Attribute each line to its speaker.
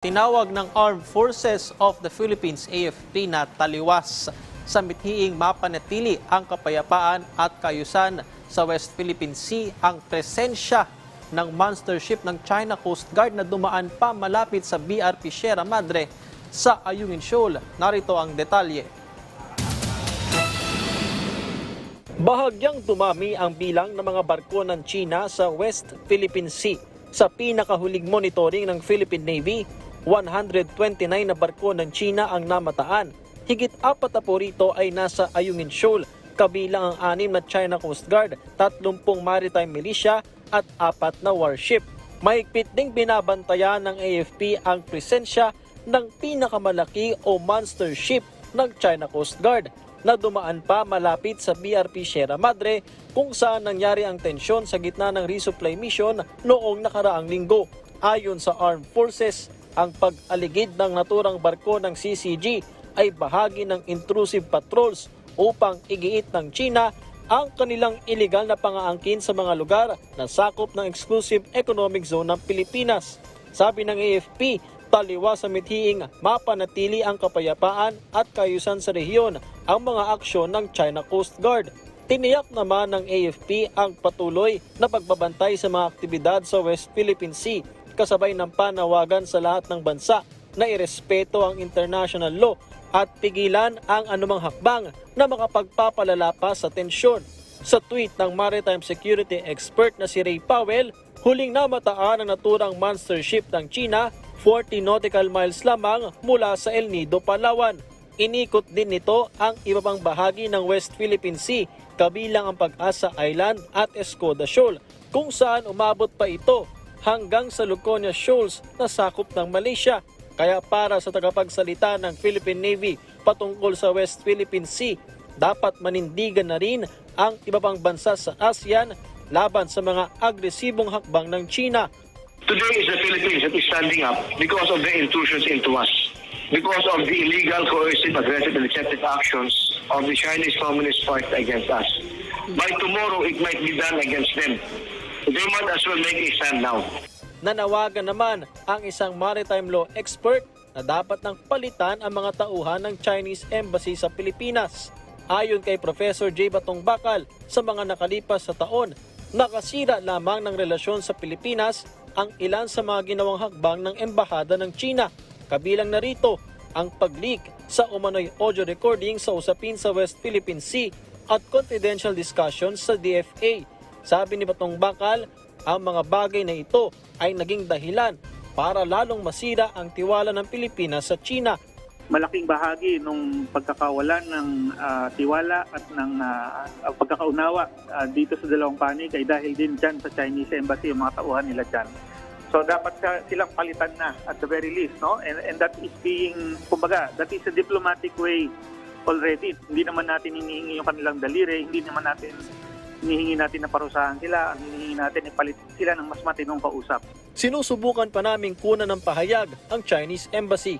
Speaker 1: Tinawag ng Armed Forces of the Philippines AFP na taliwas sa mithiing mapanatili ang kapayapaan at kayusan sa West Philippine Sea ang presensya ng monster ship ng China Coast Guard na dumaan pa malapit sa BRP Sierra Madre sa Ayungin Shoal. Narito ang detalye. Bahagyang dumami ang bilang ng mga barko ng China sa West Philippine Sea. Sa pinakahuling monitoring ng Philippine Navy, 129 na barko ng China ang namataan. Higit apat na po rito ay nasa Ayungin Shoal, kabilang ang anim na China Coast Guard, 30 maritime militia at apat na warship. Mahigpit ding binabantayan ng AFP ang presensya ng pinakamalaki o monster ship ng China Coast Guard na dumaan pa malapit sa BRP Sierra Madre kung saan nangyari ang tensyon sa gitna ng resupply mission noong nakaraang linggo. Ayon sa Armed Forces, ang pag-aligid ng naturang barko ng CCG ay bahagi ng intrusive patrols upang igiit ng China ang kanilang iligal na pangaangkin sa mga lugar na sakop ng exclusive economic zone ng Pilipinas. Sabi ng AFP, taliwa sa mithiing mapanatili ang kapayapaan at kayusan sa rehiyon ang mga aksyon ng China Coast Guard. Tiniyak naman ng AFP ang patuloy na pagbabantay sa mga aktibidad sa West Philippine Sea kasabay ng panawagan sa lahat ng bansa na irespeto ang international law at pigilan ang anumang hakbang na makapagpapalala pa sa tensyon. Sa tweet ng maritime security expert na si Ray Powell, huling namataan ang naturang monster ship ng China 40 nautical miles lamang mula sa El Nido, Palawan. Inikot din nito ang iba pang bahagi ng West Philippine Sea, kabilang ang Pag-asa Island at Escoda Shoal, kung saan umabot pa ito hanggang sa Luconia Shoals na sakop ng Malaysia. Kaya para sa tagapagsalita ng Philippine Navy patungkol sa West Philippine Sea, dapat manindigan na rin ang iba pang bansa sa ASEAN laban sa mga agresibong hakbang ng China.
Speaker 2: Today is the Philippines that is standing up because of the intrusions into us, because of the illegal, coercive, aggressive, and deceptive actions of the Chinese Communist Party against us. By tomorrow, it might be done against them. They might as well make a stand now.
Speaker 1: Nanawagan naman ang isang maritime law expert na dapat nang palitan ang mga tauhan ng Chinese Embassy sa Pilipinas. Ayon kay Professor J. Batong Bakal, sa mga nakalipas sa taon, nakasira lamang ng relasyon sa Pilipinas ang ilan sa mga ginawang hakbang ng Embahada ng China. Kabilang narito ang pag-leak sa umano'y audio recording sa usapin sa West Philippine Sea at confidential discussions sa DFA. Sabi ni Batong Bakal, ang mga bagay na ito ay naging dahilan para lalong masira ang tiwala ng Pilipinas sa China.
Speaker 3: malaking bahagi nung pagkakawalan ng ah, tiwala at ng ah, pagkakaunawa ah, dito sa dalawang panig ay dahil din dyan sa Chinese Embassy, yung mga tauhan nila dyan. So dapat silang palitan na at the very least, no? And, and that is being, kumbaga, that is a diplomatic way already. Hindi naman natin hinihingi yung kanilang daliri, hindi naman natin hinihingi natin na parusahan sila, ang hinihingi natin ipalit sila ng mas matinong kausap.
Speaker 1: Sinusubukan pa naming kunan ng pahayag ang Chinese Embassy.